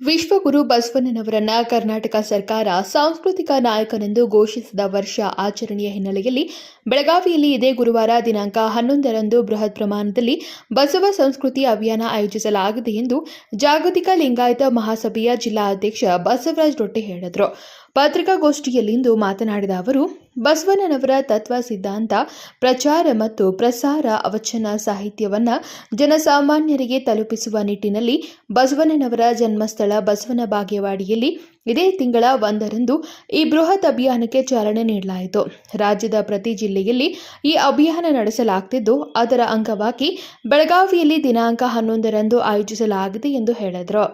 ವಿಶ್ವಗುರು ಬಸವಣ್ಣನವರನ್ನ ಕರ್ನಾಟಕ ಸರ್ಕಾರ ಸಾಂಸ್ಕೃತಿಕ ನಾಯಕನೆಂದು ಘೋಷಿಸಿದ ವರ್ಷ ಆಚರಣೆಯ ಹಿನ್ನೆಲೆಯಲ್ಲಿ ಬೆಳಗಾವಿಯಲ್ಲಿ ಇದೇ ಗುರುವಾರ ದಿನಾಂಕ ಹನ್ನೊಂದರಂದು ಬೃಹತ್ ಪ್ರಮಾಣದಲ್ಲಿ ಬಸವ ಸಂಸ್ಕೃತಿ ಅಭಿಯಾನ ಆಯೋಜಿಸಲಾಗಿದೆ ಎಂದು ಜಾಗತಿಕ ಲಿಂಗಾಯತ ಮಹಾಸಭೆಯ ಜಿಲ್ಲಾ ಅಧ್ಯಕ್ಷ ಬಸವರಾಜ್ ರೊಟ್ಟಿ ಹೇಳಿದರು. ಪತ್ರಿಕಾಗೋಷ್ಠಿಯಲ್ಲಿಂದು ಮಾತನಾಡಿದ ಅವರು, ಬಸವಣ್ಣನವರ ತತ್ವ ಸಿದ್ಧಾಂತ, ಪ್ರಚಾರ ಮತ್ತು ಪ್ರಸಾರ ಅವಚನ ಸಾಹಿತ್ಯವನ್ನು ಜನಸಾಮಾನ್ಯರಿಗೆ ತಲುಪಿಸುವ ನಿಟ್ಟಿನಲ್ಲಿ ಬಸವಣ್ಣನವರ ಜನ್ಮಸ್ಥಳ ಬಸವನ ಬಾಗೇವಾಡಿಯಲ್ಲಿ ಇದೇ ತಿಂಗಳ ಒಂದರಂದು ಈ ಬೃಹತ್ ಅಭಿಯಾನಕ್ಕೆ ಚಾಲನೆ ನೀಡಲಾಯಿತು. ರಾಜ್ಯದ ಪ್ರತಿ ಜಿಲ್ಲೆಯಲ್ಲಿ ಈ ಅಭಿಯಾನ ನಡೆಸಲಾಗ್ತಿದ್ದು, ಅದರ ಅಂಗವಾಗಿ ಬೆಳಗಾವಿಯಲ್ಲಿ ದಿನಾಂಕ ಹನ್ನೊಂದರಂದು ಆಯೋಜಿಸಲಾಗಿದೆ ಎಂದು ಹೇಳಿದರು.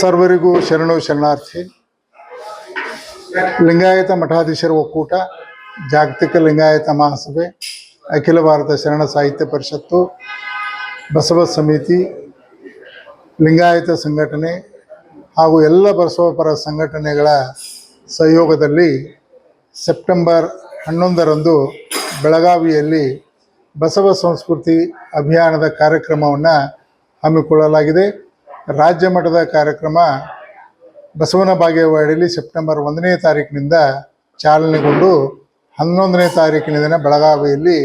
ಸರ್ವರಿಗೂ ಶರಣು ಶರಣಾರ್ಥಿ. ಲಿಂಗಾಯತ ಮಠಾಧೀಶರ ಒಕ್ಕೂಟ, ಜಾಗತಿಕ ಲಿಂಗಾಯತ ಮಹಾಸಭೆ, ಅಖಿಲ ಭಾರತ ಶರಣ ಸಾಹಿತ್ಯ ಪರಿಷತ್ತು, ಬಸವ ಸಮಿತಿ, ಲಿಂಗಾಯತ ಸಂಘಟನೆ ಹಾಗೂ ಎಲ್ಲ ಬಸವಪರ ಸಂಘಟನೆಗಳ ಸಹಯೋಗದಲ್ಲಿ ಸೆಪ್ಟೆಂಬರ್ ಹನ್ನೊಂದರಂದು ಬೆಳಗಾವಿಯಲ್ಲಿ ಬಸವ ಸಂಸ್ಕೃತಿ ಅಭಿಯಾನದ ಕಾರ್ಯಕ್ರಮವನ್ನು ಹಮ್ಮಿಕೊಳ್ಳಲಾಗಿದೆ. ರಾಜ್ಯ ಮಟ್ಟದ ಕಾರ್ಯಕ್ರಮ ಬಸವನ ಬಾಗೇವಾಡಿಯಲ್ಲಿ ಸೆಪ್ಟೆಂಬರ್ ಒಂದನೇ ತಾರೀಕಿನಿಂದ ಚಾಲನೆಗೊಂಡು ಹನ್ನೊಂದನೇ ತಾರೀಕಿನ ದಿನ ಬೆಳಗಾವಿಯಲ್ಲಿ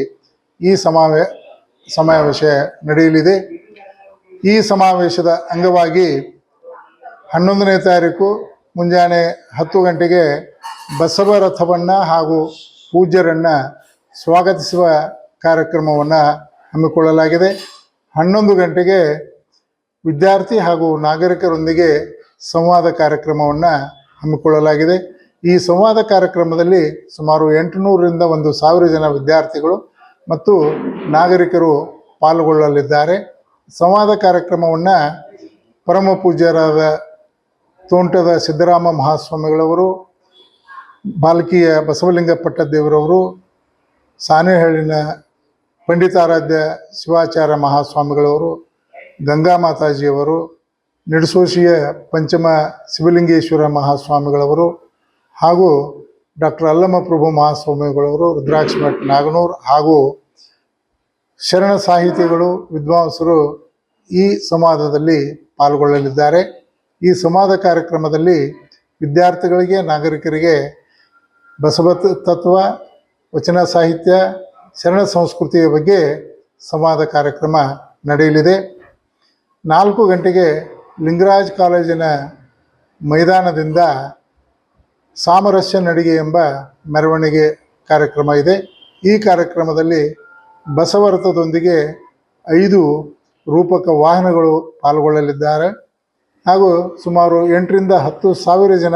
ಈ ಸಮಾವೇ, ಸಮಾವೇಶ ನಡೆಯಲಿದೆ. ಈ ಸಮಾವೇಶದ ಅಂಗವಾಗಿ ಹನ್ನೊಂದನೇ ತಾರೀಕು ಮುಂಜಾನೆ ಹತ್ತು ಗಂಟೆಗೆ ಬಸವ ರಥವನ್ನು ಹಾಗೂ ಪೂಜ್ಯರನ್ನು ಸ್ವಾಗತಿಸುವ ಕಾರ್ಯಕ್ರಮವನ್ನು ಹಮ್ಮಿಕೊಳ್ಳಲಾಗಿದೆ. ಹನ್ನೊಂದು ಗಂಟೆಗೆ ವಿದ್ಯಾರ್ಥಿ ಹಾಗೂ ನಾಗರಿಕರೊಂದಿಗೆ ಸಂವಾದ ಕಾರ್ಯಕ್ರಮವನ್ನು ಹಮ್ಮಿಕೊಳ್ಳಲಾಗಿದೆ. ಈ ಸಂವಾದ ಕಾರ್ಯಕ್ರಮದಲ್ಲಿ ಸುಮಾರು ಎಂಟುನೂರರಿಂದ ಒಂದು ಸಾವಿರ ಜನ ವಿದ್ಯಾರ್ಥಿಗಳು ಮತ್ತು ನಾಗರಿಕರು ಪಾಲ್ಗೊಳ್ಳಲಿದ್ದಾರೆ. ಸಂವಾದ ಕಾರ್ಯಕ್ರಮವನ್ನು ಪರಮ ಪೂಜ್ಯರಾದ ತೋಂಟದ ಸಿದ್ದರಾಮ ಮಹಾಸ್ವಾಮಿಗಳವರು, ಬಾಲಕಿಯ ಬಸವಲಿಂಗ ಪಟ್ಟದೇವರವರು ಸಾನೇಹಳ್ಳಿನ ಪಂಡಿತಾರಾಧ್ಯ ಶಿವಾಚಾರ್ಯ ಮಹಾಸ್ವಾಮಿಗಳವರು ಗಂಗಾ ಮಾತಾಜಿಯವರು ನಿಡಸೋಶಿಯ ಪಂಚಮ ಶಿವಲಿಂಗೇಶ್ವರ ಮಹಾಸ್ವಾಮಿಗಳವರು ಹಾಗೂ ಡಾಕ್ಟರ್ ಅಲ್ಲಮ ಪ್ರಭು ಮಹಾಸ್ವಾಮಿಗಳವರು ರುದ್ರಾಕ್ಷ ನಾಗನೂರ್ ಹಾಗೂ ಶರಣ ಸಾಹಿತಿಗಳು, ವಿದ್ವಾಂಸರು ಈ ಸಂವಾದದಲ್ಲಿ ಪಾಲ್ಗೊಳ್ಳಲಿದ್ದಾರೆ. ಈ ಸಂವಾದ ಕಾರ್ಯಕ್ರಮದಲ್ಲಿ ವಿದ್ಯಾರ್ಥಿಗಳಿಗೆ, ನಾಗರಿಕರಿಗೆ ಬಸವ ತತ್ವ, ವಚನ ಸಾಹಿತ್ಯ, ಶರಣ ಸಂಸ್ಕೃತಿಯ ಬಗ್ಗೆ ಸಂವಾದ ಕಾರ್ಯಕ್ರಮ ನಡೆಯಲಿದೆ. ನಾಲ್ಕು ಗಂಟೆಗೆ ಲಿಂಗರಾಜ್ ಕಾಲೇಜಿನ ಮೈದಾನದಿಂದ ಸಾಮರಸ್ಯ ನಡಿಗೆ ಎಂಬ ಮೆರವಣಿಗೆ ಕಾರ್ಯಕ್ರಮ ಇದೆ. ಈ ಕಾರ್ಯಕ್ರಮದಲ್ಲಿ ಬಸವರಥದೊಂದಿಗೆ ಐದು ರೂಪಕ ವಾಹನಗಳು ಪಾಲ್ಗೊಳ್ಳಲಿದ್ದಾರೆ. ಹಾಗೂ ಸುಮಾರು ಎಂಟರಿಂದ ಹತ್ತು ಸಾವಿರ ಜನ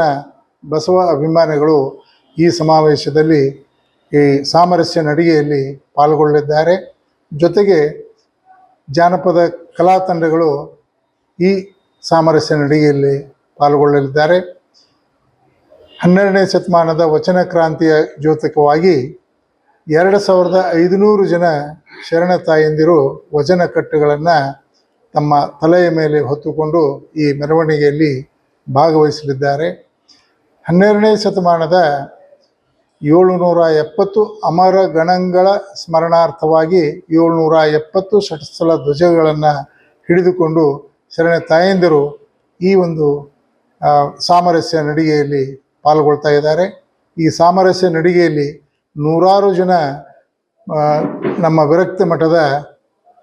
ಬಸವ ಅಭಿಮಾನಿಗಳು ಈ ಸಮಾವೇಶದಲ್ಲಿ ಈ ಸಾಮರಸ್ಯ ನಡಿಗೆಯಲ್ಲಿ ಪಾಲ್ಗೊಳ್ಳಲಿದ್ದಾರೆ. ಜೊತೆಗೆ ಜಾನಪದ ಕಲಾ ತಂಡಗಳು ಈ ಸಾಮರಸ್ಯ ನಡಿಗೆಯಲ್ಲಿ ಪಾಲ್ಗೊಳ್ಳಲಿದ್ದಾರೆ. ಹನ್ನೆರಡನೇ ಶತಮಾನದ ವಚನ ಕ್ರಾಂತಿಯ ಜ್ಯೋತಕವಾಗಿ ಎರಡು ಸಾವಿರದ ಐದುನೂರು ಜನ ಶರಣ ತಾಯಂದಿರು ವಚನ ಕಟ್ಟುಗಳನ್ನು ತಮ್ಮ ತಲೆಯ ಮೇಲೆ ಹೊತ್ತುಕೊಂಡು ಈ ಮೆರವಣಿಗೆಯಲ್ಲಿ ಭಾಗವಹಿಸಲಿದ್ದಾರೆ. ಹನ್ನೆರಡನೇ ಶತಮಾನದ ಏಳುನೂರ ಎಪ್ಪತ್ತು ಅಮರ ಗಣಗಳ ಸ್ಮರಣಾರ್ಥವಾಗಿ ಏಳ್ನೂರ ಎಪ್ಪತ್ತು ಷಟ್ಸ್ಥಲ ಧ್ವಜಗಳನ್ನು ಹಿಡಿದುಕೊಂಡು ಶರಣ ತಾಯಂದಿರು ಈ ಒಂದು ಸಾಮರಸ್ಯ ನಡಿಗೆಯಲ್ಲಿ ಪಾಲ್ಗೊಳ್ತಾ ಇದ್ದಾರೆ. ಈ ಸಾಮರಸ್ಯ ನಡಿಗೆಯಲ್ಲಿ ನೂರಾರು ಜನ ನಮ್ಮ ವಿರಕ್ತ ಮಠದ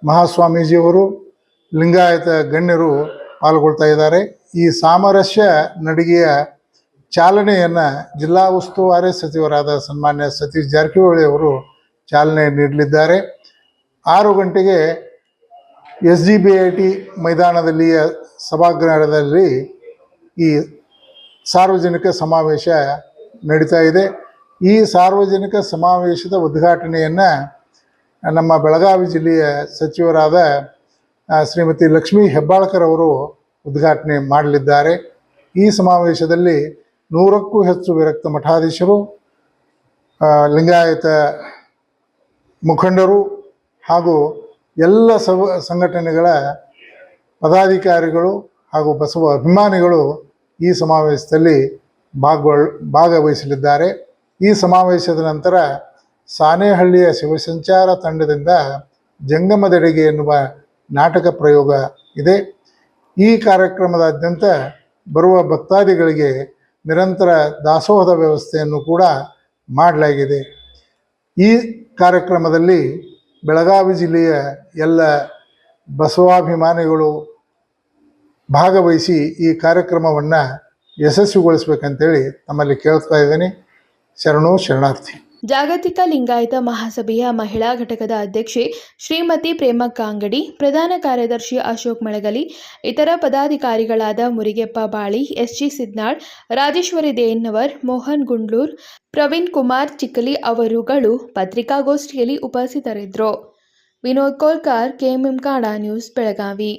ಮಹಾಸ್ವಾಮೀಜಿಯವರು, ಲಿಂಗಾಯತ ಗಣ್ಯರು ಪಾಲ್ಗೊಳ್ತಾ ಇದ್ದಾರೆ. ಈ ಸಾಮರಸ್ಯ ನಡಿಗೆಯ ಚಾಲನೆಯನ್ನು ಜಿಲ್ಲಾ ಉಸ್ತುವಾರಿ ಸಚಿವರಾದ ಸನ್ಮಾನ್ಯ ಸತೀಶ್ ಜಾರಕಿಹೊಳಿ ಅವರು ಚಾಲನೆ ನೀಡಲಿದ್ದಾರೆ. ಆರು ಗಂಟೆಗೆ S G B I T ಮೈದಾನದಲ್ಲಿಯ ಸಭಾಗೃಹದಲ್ಲಿ ಈ ಸಾರ್ವಜನಿಕ ಸಮಾವೇಶ ನಡೀತಾ ಇದೆ. ಈ ಸಾರ್ವಜನಿಕ ಸಮಾವೇಶದ ಉದ್ಘಾಟನೆಯನ್ನು ನಮ್ಮ ಬೆಳಗಾವಿ ಜಿಲ್ಲೆಯ ಸಚಿವರಾದ ಶ್ರೀಮತಿ ಲಕ್ಷ್ಮೀ ಹೆಬ್ಬಾಳ್ಕರ್ ಅವರು ಉದ್ಘಾಟನೆ ಮಾಡಲಿದ್ದಾರೆ. ಈ ಸಮಾವೇಶದಲ್ಲಿ ನೂರಕ್ಕೂ ಹೆಚ್ಚು ವಿರಕ್ತ ಮಠಾಧೀಶರು ಲಿಂಗಾಯತ ಮುಖಂಡರು ಹಾಗೂ ಎಲ್ಲ ಸವ, ಸಂಘಟನೆಗಳ ಪದಾಧಿಕಾರಿಗಳು ಹಾಗೂ ಬಸವ ಅಭಿಮಾನಿಗಳು ಈ ಸಮಾವೇಶದಲ್ಲಿ ಭಾಗವಳ್, ಭಾಗವಹಿಸಲಿದ್ದಾರೆ. ಈ ಸಮಾವೇಶದ ನಂತರ ಸಾನೇಹಳ್ಳಿಯ ಶಿವಸಂಚಾರ ತಂಡದಿಂದ ಜಂಗಮದಡಿಗೆ ಎನ್ನುವ ನಾಟಕ ಪ್ರಯೋಗ ಇದೆ. ಈ ಕಾರ್ಯಕ್ರಮದಾದ್ಯಂತ ಬರುವ ಭಕ್ತಾದಿಗಳಿಗೆ ನಿರಂತರ ದಾಸೋಹದ ವ್ಯವಸ್ಥೆಯನ್ನು ಕೂಡ ಮಾಡಲಾಗಿದೆ. ಈ ಕಾರ್ಯಕ್ರಮದಲ್ಲಿ ಬೆಳಗಾವಿ ಜಿಲ್ಲೆಯ ಎಲ್ಲ ಬಸವಾಭಿಮಾನಿಗಳು ಭಾಗವಹಿಸಿ ಈ ಕಾರ್ಯಕ್ರಮವನ್ನು ಯಶಸ್ವಿಗೊಳಿಸ್ಬೇಕಂತೇಳಿ ತಮ್ಮಲ್ಲಿ ಕೇಳ್ತಾ ಇದ್ದೀನಿ. ಶರಣು ಶರಣಾರ್ಥಿ. ಜಾಗತಿಕ ಲಿಂಗಾಯತ ಮಹಾಸಭೆಯ ಮಹಿಳಾ ಘಟಕದ ಅಧ್ಯಕ್ಷೆ ಶ್ರೀಮತಿ ಪ್ರೇಮ ಕಾಂಗಡಿ, ಪ್ರಧಾನ ಕಾರ್ಯದರ್ಶಿ ಅಶೋಕ್ ಮಳಗಲಿ, ಇತರ ಪದಾಧಿಕಾರಿಗಳಾದ ಮುರಿಗೆಪ್ಪ ಬಾಳಿ, ಎಸ್ಜಿ ಸಿದ್ನಾಳ್, ರಾಜೇಶ್ವರಿ ದೇನ್ನವರ್ ಮೋಹನ್ ಗುಂಡ್ಲೂರ್, ಪ್ರವೀಣ್ ಕುಮಾರ್ ಚಿಕ್ಕಲಿ ಅವರುಗಳು ಪತ್ರಿಕಾಗೋಷ್ಠಿಯಲ್ಲಿ ಉಪಸ್ಥಿತರಿದ್ದರು. Vinod Kolkar, KMM Kada news, Belagavi.